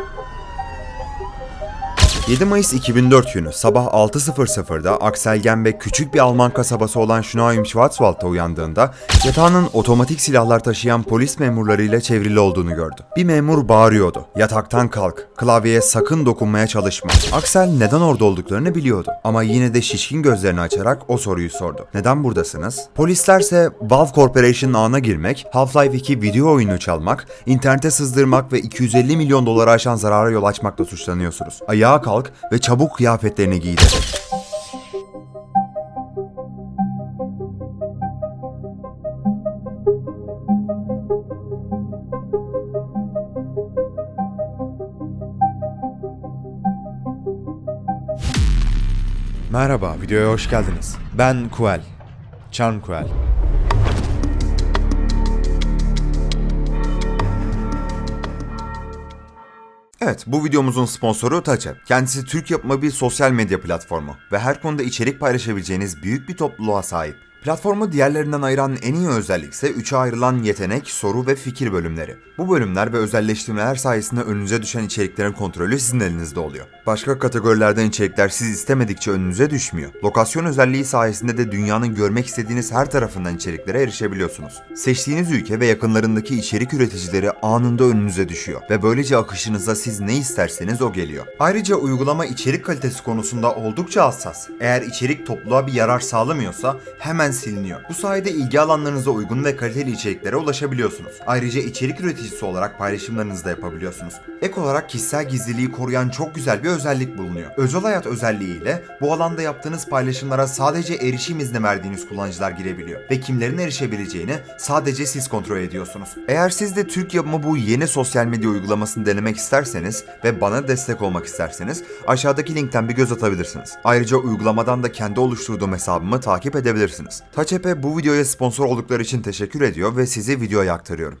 Thank you. 7 Mayıs 2004 günü sabah 6.00'da Axel Gembe küçük bir Alman kasabası olan Schnaim Schwarzwald'da uyandığında yatağının otomatik silahlar taşıyan polis memurlarıyla çevrili olduğunu gördü. Bir memur bağırıyordu. Yataktan kalk, klavyeye sakın dokunmaya çalışma. Axel neden orada olduklarını biliyordu ama yine de şişkin gözlerini açarak o soruyu sordu. Neden buradasınız? Polislerse Valve Corporation'ın ağına girmek, Half-Life 2 video oyunu çalmak, internete sızdırmak ve 250 milyon dolara aşan zarara yol açmakla suçlanıyorsunuz. Ayağa kalk ve çabuk kıyafetlerini giy. Merhaba, videoya hoş geldiniz. Ben Kuel. Charm Kuel. Evet, bu videomuzun sponsoru Taçep. Kendisi Türk yapımı bir sosyal medya platformu ve her konuda içerik paylaşabileceğiniz büyük bir topluluğa sahip. Platformu diğerlerinden ayıran en iyi özellik ise 3'e ayrılan yetenek, soru ve fikir bölümleri. Bu bölümler ve özelleştirmeler sayesinde önünüze düşen içeriklerin kontrolü sizin elinizde oluyor. Başka kategorilerden içerikler siz istemedikçe önünüze düşmüyor. Lokasyon özelliği sayesinde de dünyanın görmek istediğiniz her tarafından içeriklere erişebiliyorsunuz. Seçtiğiniz ülke ve yakınlarındaki içerik üreticileri anında önünüze düşüyor ve böylece akışınıza siz ne isterseniz o geliyor. Ayrıca uygulama içerik kalitesi konusunda oldukça hassas. Eğer içerik topluluğa bir yarar sağlamıyorsa hemen siliniyor. Bu sayede ilgi alanlarınıza uygun ve kaliteli içeriklere ulaşabiliyorsunuz. Ayrıca içerik üreticisi olarak paylaşımlarınızı da yapabiliyorsunuz. Ek olarak kişisel gizliliği koruyan çok güzel bir özellik bulunuyor. Özel hayat özelliğiyle bu alanda yaptığınız paylaşımlara sadece erişim izni verdiğiniz kullanıcılar girebiliyor ve kimlerin erişebileceğini sadece siz kontrol ediyorsunuz. Eğer siz de Türk yapımı bu yeni sosyal medya uygulamasını denemek isterseniz ve bana destek olmak isterseniz aşağıdaki linkten bir göz atabilirsiniz. Ayrıca uygulamadan da kendi oluşturduğum hesabımı takip edebilirsiniz. Taçepe bu videoya sponsor oldukları için teşekkür ediyor ve sizi videoya aktarıyorum.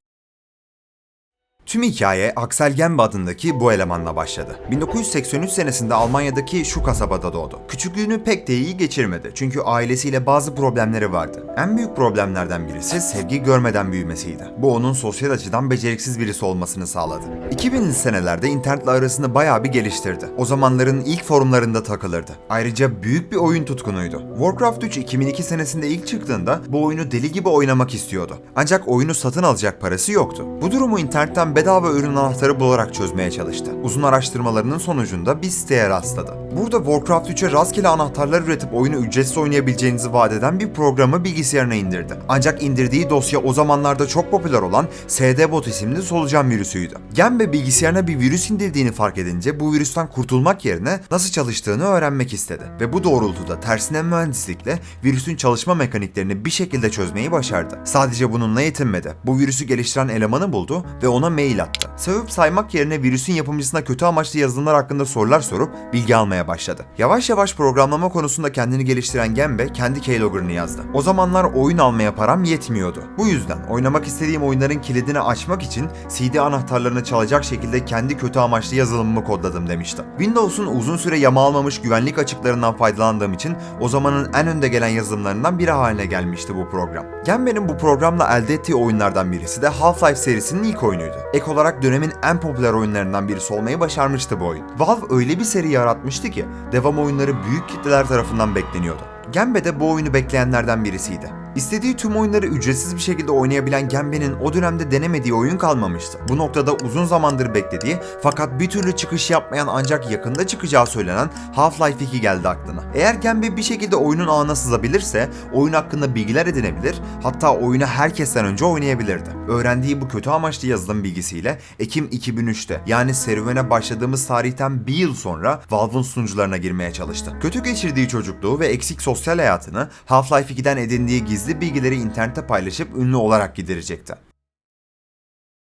Tüm hikaye Axel Gembe adındaki bu elemanla başladı. 1983 senesinde Almanya'daki şu kasabada doğdu. Küçüklüğünü pek de iyi geçirmedi çünkü ailesiyle bazı problemleri vardı. En büyük problemlerden birisi sevgi görmeden büyümesiydi. Bu onun sosyal açıdan beceriksiz birisi olmasını sağladı. 2000'li senelerde internetle arasını bayağı bir geliştirdi. O zamanların ilk forumlarında takılırdı. Ayrıca büyük bir oyun tutkunuydu. Warcraft 3 2002 senesinde ilk çıktığında bu oyunu deli gibi oynamak istiyordu. Ancak oyunu satın alacak parası yoktu. Bu durumu internetten bedava ürün anahtarı bularak çözmeye çalıştı. Uzun araştırmalarının sonucunda bir siteye rastladı. Burada Warcraft 3'e rastgele anahtarlar üretip oyunu ücretsiz oynayabileceğinizi vaat eden bir programı bilgisayarına indirdi. Ancak indirdiği dosya o zamanlarda çok popüler olan SD-Bot isimli solucan virüsüydü. Gembe bilgisayarına bir virüs indirdiğini fark edince bu virüsten kurtulmak yerine nasıl çalıştığını öğrenmek istedi. Ve bu doğrultuda tersine mühendislikle virüsün çalışma mekaniklerini bir şekilde çözmeyi başardı. Sadece bununla yetinmedi. Bu virüsü geliştiren elemanı buldu ve ona mail attı. Sevip saymak yerine virüsün yapımcısına kötü amaçlı yazılımlar hakkında sorular sorup bilgi almaya başladı. Yavaş yavaş programlama konusunda kendini geliştiren Gembe kendi keylogger'ını yazdı. O zamanlar oyun almaya param yetmiyordu. Bu yüzden oynamak istediğim oyunların kilidini açmak için CD anahtarlarını çalacak şekilde kendi kötü amaçlı yazılımımı kodladım demişti. Windows'un uzun süre yama almamış güvenlik açıklarından faydalandığım için o zamanın en önde gelen yazılımlarından biri haline gelmişti bu program. Gembe'nin bu programla elde ettiği oyunlardan birisi de Half-Life serisinin ilk oyunuydu. Ek olarak dönemin en popüler oyunlarından birisi olmayı başarmıştı bu oyun. Valve öyle bir seri yaratmıştı ki devam oyunları büyük kitleler tarafından bekleniyordu. Gembe de bu oyunu bekleyenlerden birisiydi. İstediği tüm oyunları ücretsiz bir şekilde oynayabilen Gembe'nin o dönemde denemediği oyun kalmamıştı. Bu noktada uzun zamandır beklediği fakat bir türlü çıkış yapmayan ancak yakında çıkacağı söylenen Half-Life 2 geldi aklına. Eğer Gembe bir şekilde oyunun ağına sızabilirse oyun hakkında bilgiler edinebilir hatta oyunu herkesten önce oynayabilirdi. Öğrendiği bu kötü amaçlı yazılım bilgisiyle Ekim 2003'te yani serüvene başladığımız tarihten bir yıl sonra Valve'ın sunucularına girmeye çalıştı. Kötü geçirdiği çocukluğu ve eksik sosyal hayatını Half-Life 2'den edindiği gizli bilgileri internete paylaşıp ünlü olarak giderecekti.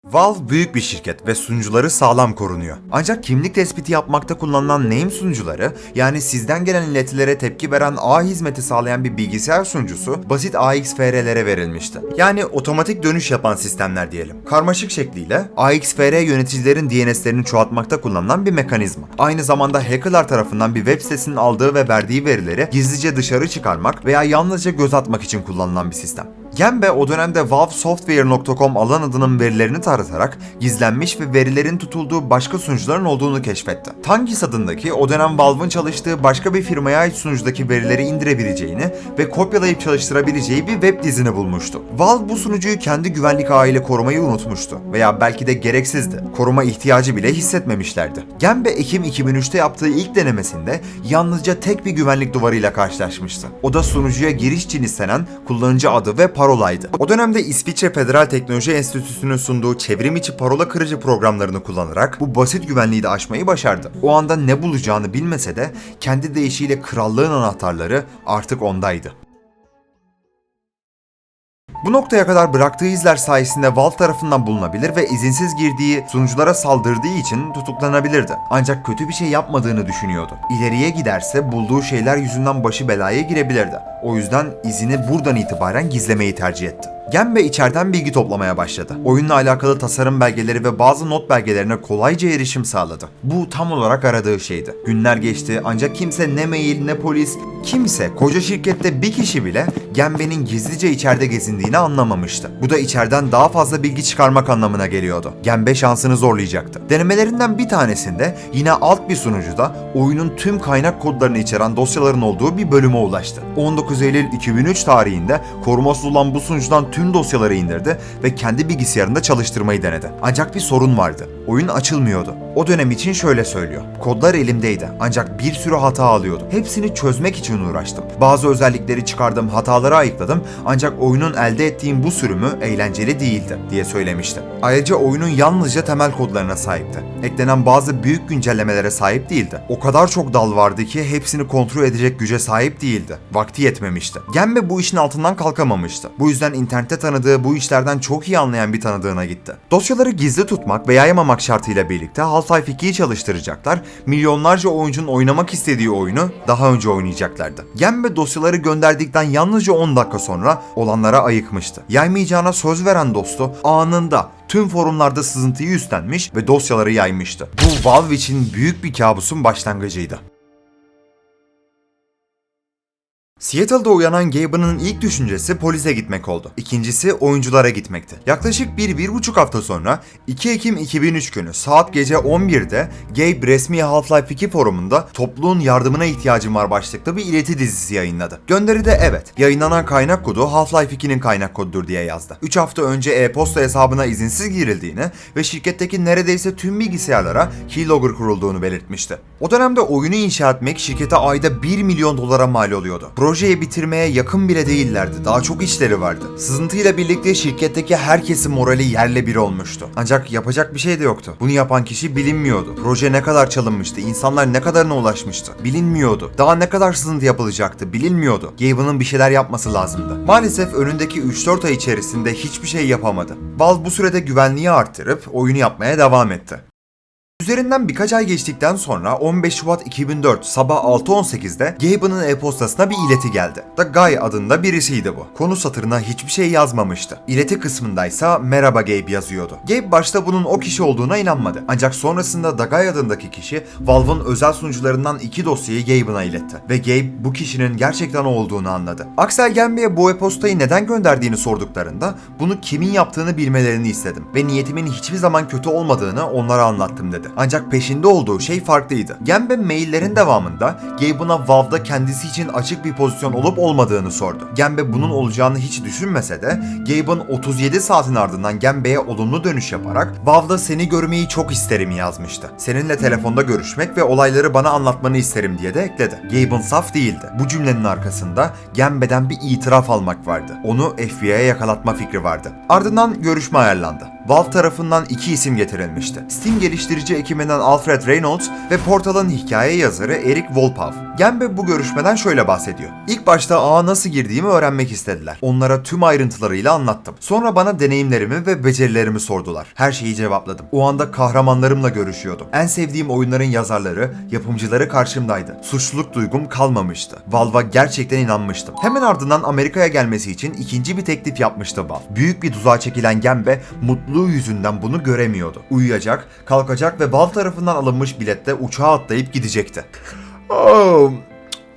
Valve büyük bir şirket ve sunucuları sağlam korunuyor. Ancak kimlik tespiti yapmakta kullanılan name sunucuları yani sizden gelen iletilere tepki veren ağ hizmeti sağlayan bir bilgisayar sunucusu basit AXFR'lere verilmişti. Yani otomatik dönüş yapan sistemler diyelim. Karmaşık şekliyle AXFR yöneticilerin DNS'lerini çoğaltmakta kullanılan bir mekanizma. Aynı zamanda hackerlar tarafından bir web sitesinin aldığı ve verdiği verileri gizlice dışarı çıkarmak veya yalnızca göz atmak için kullanılan bir sistem. Gembe o dönemde valvesoftware.com alan adının verilerini taratarak gizlenmiş ve verilerin tutulduğu başka sunucuların olduğunu keşfetti. Tangis adındaki o dönem Valve'ın çalıştığı başka bir firmaya ait sunucudaki verileri indirebileceğini ve kopyalayıp çalıştırabileceği bir web dizini bulmuştu. Valve bu sunucuyu kendi güvenlik ağıyla korumayı unutmuştu veya belki de gereksizdi. Koruma ihtiyacı bile hissetmemişlerdi. Gembe Ekim 2003'te yaptığı ilk denemesinde yalnızca tek bir güvenlik duvarıyla karşılaşmıştı. O da sunucuya giriş için istenen kullanıcı adı ve parolaydı. O dönemde İsviçre Federal Teknoloji Enstitüsü'nün sunduğu çevrim içi parola kırıcı programlarını kullanarak bu basit güvenliği de aşmayı başardı. O anda ne bulacağını bilmese de kendi deyişiyle krallığın anahtarları artık ondaydı. Bu noktaya kadar bıraktığı izler sayesinde Valve tarafından bulunabilir ve izinsiz girdiği sunuculara saldırdığı için tutuklanabilirdi. Ancak kötü bir şey yapmadığını düşünüyordu. İleriye giderse bulduğu şeyler yüzünden başı belaya girebilirdi. O yüzden izini buradan itibaren gizlemeyi tercih etti. Gembe içeriden bilgi toplamaya başladı. Oyunla alakalı tasarım belgeleri ve bazı not belgelerine kolayca erişim sağladı. Bu tam olarak aradığı şeydi. Günler geçti ancak kimse ne mail ne polis, kimse koca şirkette bir kişi bile Gembe'nin gizlice içeride gezindiğini anlamamıştı. Bu da içeriden daha fazla bilgi çıkarmak anlamına geliyordu. Gembe şansını zorlayacaktı. Denemelerinden bir tanesinde yine alt bir sunucuda oyunun tüm kaynak kodlarını içeren dosyaların olduğu bir bölüme ulaştı. 19 Eylül 2003 tarihinde korumasız olan bu sunucudan tüm dosyaları indirdi ve kendi bilgisayarında çalıştırmayı denedi. Ancak bir sorun vardı. Oyun açılmıyordu. O dönem için şöyle söylüyor. Kodlar elimdeydi ancak bir sürü hata alıyordu. Hepsini çözmek için uğraştım. Bazı özellikleri çıkardım, hataları ayıkladım ancak oyunun elde ettiğim bu sürümü eğlenceli değildi diye söylemişti. Ayrıca oyunun yalnızca temel kodlarına sahipti. Eklenen bazı büyük güncellemelere sahip değildi. O kadar çok dal vardı ki hepsini kontrol edecek güce sahip değildi. Vakti yetmemişti. Gembe bu işin altından kalkamamıştı. Bu yüzden internette tanıdığı bu işlerden çok iyi anlayan bir tanıdığına gitti. Dosyaları gizli tutmak ve yaymamak şartıyla birlikte Half-Life 2'yi çalıştıracaklar, milyonlarca oyuncunun oynamak istediği oyunu daha önce oynayacaklardı. Gembe dosyaları gönderdikten yalnızca 10 dakika sonra olanlara ayıkmıştı. Yaymayacağına söz veren dostu anında tüm forumlarda sızıntıyı üstlenmiş ve dosyaları yaymıştı. Bu Valve için büyük bir kabusun başlangıcıydı. Seattle'da uyanan Gaben'ın ilk düşüncesi polise gitmek oldu. İkincisi oyunculara gitmekti. Yaklaşık bir, bir buçuk hafta sonra 2 Ekim 2003 günü saat gece 11'de Gabe resmi Half-Life 2 forumunda topluluğun yardımına ihtiyacım var başlıklı bir ileti dizisi yayınladı. Gönderide evet, yayınlanan kaynak kodu Half-Life 2'nin kaynak kodudur diye yazdı. 3 hafta önce e-posta hesabına izinsiz girildiğini ve şirketteki neredeyse tüm bilgisayarlara keylogger kurulduğunu belirtmişti. O dönemde oyunu inşa etmek şirkete ayda 1 milyon dolara mal oluyordu. Projeyi bitirmeye yakın bile değillerdi. Daha çok işleri vardı. Sızıntıyla birlikte şirketteki herkesin morali yerle bir olmuştu. Ancak yapacak bir şey de yoktu. Bunu yapan kişi bilinmiyordu. Proje ne kadar çalınmıştı, insanlar ne kadarına ulaşmıştı bilinmiyordu. Daha ne kadar sızıntı yapılacaktı bilinmiyordu. Gaben'ın bir şeyler yapması lazımdı. Maalesef önündeki 3-4 ay içerisinde hiçbir şey yapamadı. Valve bu sürede güvenliği arttırıp oyunu yapmaya devam etti. Üzerinden birkaç ay geçtikten sonra 15 Şubat 2004 sabah 6.18'de Gaben'ın e-postasına bir ileti geldi. The Guy adında birisiydi bu. Konu satırına hiçbir şey yazmamıştı. İleti kısmındaysa merhaba Gabe yazıyordu. Gabe başta bunun o kişi olduğuna inanmadı. Ancak sonrasında The Guy adındaki kişi Valve'ın özel sunucularından iki dosyayı Gaben'a iletti. Ve Gabe bu kişinin gerçekten olduğunu anladı. Axel Gembe'ye bu e-postayı neden gönderdiğini sorduklarında bunu kimin yaptığını bilmelerini istedim. Ve niyetimin hiçbir zaman kötü olmadığını onlara anlattım dedi. Ancak peşinde olduğu şey farklıydı. Gembe maillerin devamında Gabe'ına Valve'da kendisi için açık bir pozisyon olup olmadığını sordu. Gembe bunun olacağını hiç düşünmese de Gabe'ın 37 saatin ardından Gembe'ye olumlu dönüş yaparak Valve'da seni görmeyi çok isterim yazmıştı. Seninle telefonda görüşmek ve olayları bana anlatmanı isterim diye de ekledi. Gabe'ın saf değildi. Bu cümlenin arkasında Gembe'den bir itiraf almak vardı. Onu FBI'ye yakalatma fikri vardı. Ardından görüşme ayarlandı. Valve tarafından iki isim getirilmişti. Steam geliştirici ekibinden Alfred Reynolds ve Portal'ın hikaye yazarı Eric Volpav. Gembe bu görüşmeden şöyle bahsediyor. İlk başta ağa nasıl girdiğimi öğrenmek istediler. Onlara tüm ayrıntılarıyla anlattım. Sonra bana deneyimlerimi ve becerilerimi sordular. Her şeyi cevapladım. O anda kahramanlarımla görüşüyordum. En sevdiğim oyunların yazarları, yapımcıları karşımdaydı. Suçluluk duygum kalmamıştı. Valve'a gerçekten inanmıştım. Hemen ardından Amerika'ya gelmesi için ikinci bir teklif yapmıştı Valve. Büyük bir tuzağa çekilen Gembe mutlu yorgunluğu yüzünden bunu göremiyordu. Uyuyacak, kalkacak ve Valve tarafından alınmış bilette uçağa atlayıp gidecekti. Oh,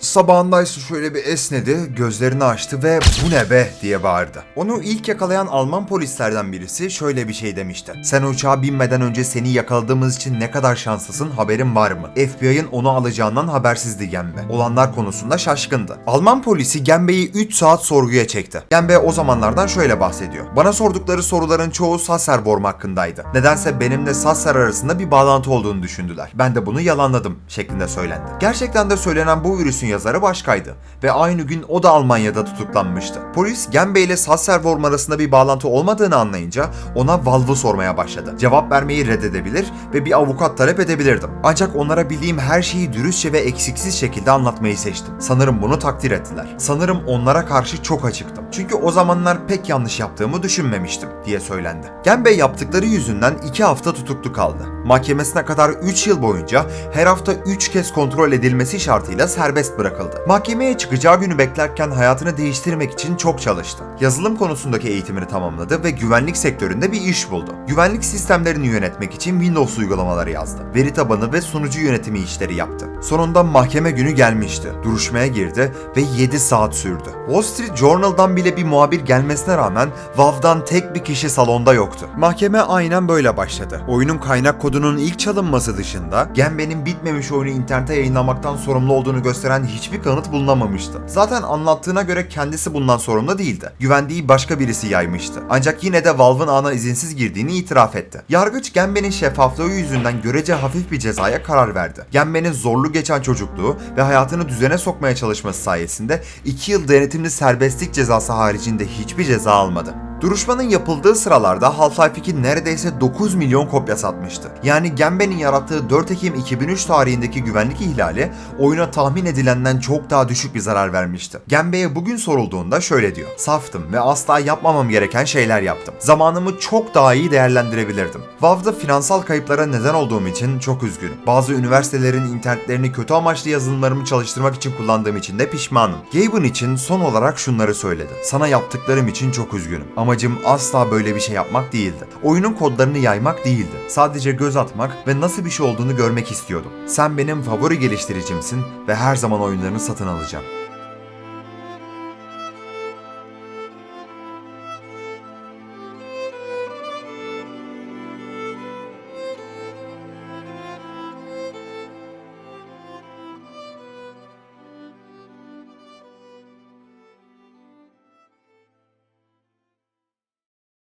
Sabahında ise şöyle bir esnedi, gözlerini açtı ve bu ne be diye bağırdı. Onu ilk yakalayan Alman polislerden birisi şöyle bir şey demişti. Sen uçağa binmeden önce seni yakaladığımız için ne kadar şanslısın haberin var mı? FBI'ın onu alacağından habersizdi Gembe. Olanlar konusunda şaşkındı. Alman polisi Gembe'yi 3 saat sorguya çekti. Gembe o zamanlardan şöyle bahsediyor. Bana sordukları soruların çoğu Sasserborn hakkındaydı. Nedense benimle Sasser arasında bir bağlantı olduğunu düşündüler. Ben de bunu yalanladım şeklinde söylendi. Gerçekten de söylenen bu virüsün yazarı başkaydı ve aynı gün o da Almanya'da tutuklanmıştı. Polis Gembe ile Sasserborn arasında bir bağlantı olmadığını anlayınca ona Valve'ı sormaya başladı. Cevap vermeyi reddedebilir ve bir avukat talep edebilirdim. Ancak onlara bildiğim her şeyi dürüstçe ve eksiksiz şekilde anlatmayı seçtim. Sanırım bunu takdir ettiler. Sanırım onlara karşı çok açıktım. Çünkü o zamanlar pek yanlış yaptığımı düşünmemiştim diye söylendi. Gembe yaptıkları yüzünden 2 hafta tutuklu kaldı. Mahkemesine kadar 3 yıl boyunca her hafta 3 kez kontrol edilmesi şartıyla serbest bırakıldı. Mahkemeye çıkacağı günü beklerken hayatını değiştirmek için çok çalıştı. Yazılım konusundaki eğitimini tamamladı ve güvenlik sektöründe bir iş buldu. Güvenlik sistemlerini yönetmek için Windows uygulamaları yazdı. Veri tabanı ve sunucu yönetimi işleri yaptı. Sonunda mahkeme günü gelmişti. Duruşmaya girdi ve 7 saat sürdü. Wall Street Journal'dan bile bir muhabir gelmesine rağmen Valve'dan tek bir kişi salonda yoktu. Mahkeme aynen böyle başladı. Oyunun kaynak kodunun ilk çalınması dışında Gembe'nin bitmemiş oyunu internete yayınlamaktan sorumlu olduğunu gösteren hiçbir kanıt bulunamamıştı. Zaten anlattığına göre kendisi bundan sorumlu değildi. Güvendiği başka birisi yaymıştı. Ancak yine de Valve'ın ağına izinsiz girdiğini itiraf etti. Yargıç Gembe'nin şeffaflığı yüzünden görece hafif bir cezaya karar verdi. Gembe'nin zorlu geçen çocukluğu ve hayatını düzene sokmaya çalışması sayesinde 2 yıl denetimli serbestlik cezası haricinde hiçbir ceza almadı. Duruşmanın yapıldığı sıralarda Half-Life 2 neredeyse 9 milyon kopya satmıştı. Yani Gembe'nin yarattığı 4 Ekim 2003 tarihindeki güvenlik ihlali oyuna tahmin edilenden çok daha düşük bir zarar vermişti. Gembe'ye bugün sorulduğunda şöyle diyor. Saftım ve asla yapmamam gereken şeyler yaptım. Zamanımı çok daha iyi değerlendirebilirdim. Valve'da finansal kayıplara neden olduğum için çok üzgünüm. Bazı üniversitelerin internetlerini kötü amaçlı yazılımlarımı çalıştırmak için kullandığım için de pişmanım. Gaben için son olarak şunları söyledi. Sana yaptıklarım için çok üzgünüm. Amacım asla böyle bir şey yapmak değildi. Oyunun kodlarını yaymak değildi. Sadece göz atmak ve nasıl bir şey olduğunu görmek istiyordum. Sen benim favori geliştiricimsin ve her zaman oyunlarını satın alacağım.